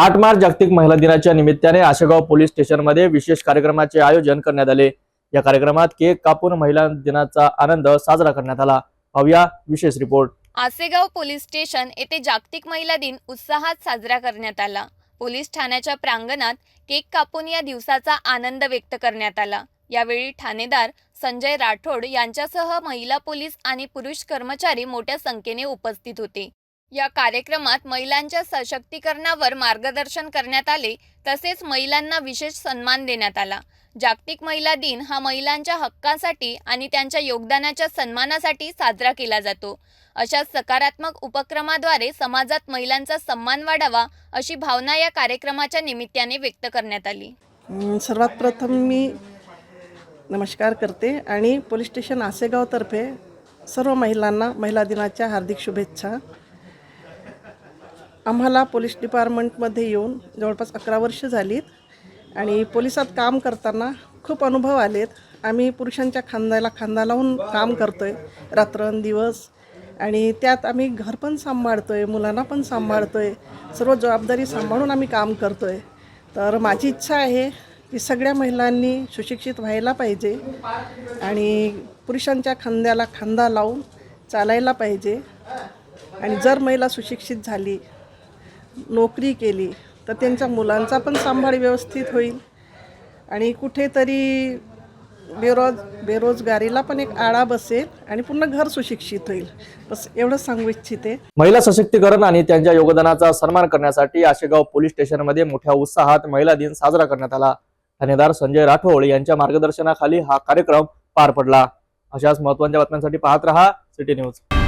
आठ मार्च जागतिक महिला दिनाच्या निमित्ताने आशेगाव पोलीस स्टेशनमध्ये विशेष कार्यक्रमाचे आयोजन करण्यात आले. या कार्यक्रमात केक कापून महिला दिनाचा आनंद साजरा करण्यात आला. पाहूया विशेष रिपोर्ट. आसेगाव पोलीस स्टेशन येथे जागतिक महिला दिन उत्साहात साजरा करण्यात आला. पोलीस ठाण्याच्या प्रांगणात केक कापून या दिवसाचा आनंद व्यक्त करण्यात आला. यावेळी ठाणेदार संजय राठोड यांच्यासह महिला पोलीस आणि पुरुष कर्मचारी मोठ्या संख्येने उपस्थित होते. या कार्यक्रमात महिलांच्या सशक्तीकरणावर मार्गदर्शन करण्यात आले तसेच महिलांना विशेष सन्मान देण्यात आला. जागतिक महिला दिन हा महिलांच्या हक्कासाठी आणि त्यांच्या योगदानाच्या सन्मानासाठी साजरा केला जातो. अशा सकारात्मक उपक्रमाद्वारे समाजात महिलांचा सन्मान वाढावा अशी भावना या कार्यक्रमाच्या निमित्ताने व्यक्त करण्यात आली. सर्वात प्रथम मी नमस्कार करते आणि पोलीस स्टेशन आसेगावतर्फे सर्व महिलांना महिला दिनाच्या हार्दिक शुभेच्छा. आम्हाला पोलीस डिपार्टमेंटमध्ये येऊन जवळपास अकरा वर्ष झालीत आणि पोलिसात काम करताना खूप अनुभव आलेत. आम्ही पुरुषांच्या खांद्याला खांदा लावून काम करतो आहे रात्रंदिवस. आणि त्यात आम्ही घर पण सांभाळतो आहे मुलांना पण सांभाळतो आहे सर्व जबाबदारी सांभाळून आम्ही काम करतो आहे तर माझी इच्छा आहे की सगळ्या महिलांनी सुशिक्षित व्हायला पाहिजे आणि पुरुषांच्या खांद्याला खांदा लावून चालायला पाहिजे. आणि जर महिला सुशिक्षित झाली नोकरी केली तर त्यांच्या मुलांचा पण सांभाळ व्यवस्थित होईल. आणि कुठेतरी बेरोज बेरोजगारीला पण एक आळा बसेल आणि पूर्ण घर सुशिक्षित होईल. बस एवढंच सांगू इच्छिते. महिला सशक्तीकरण आणि त्यांच्या योगदानाचा सन्मान करण्यासाठी आशेगाव पोलीस स्टेशनमध्ये मोठ्या उत्साहात महिला दिन साजरा करण्यात आला. ठाणेदार संजय राठोड यांच्या मार्गदर्शनाखाली हा कार्यक्रम पार पडला. अशाच महत्त्वाच्या बातम्यांसाठी पाहत रहा सिटी न्यूज.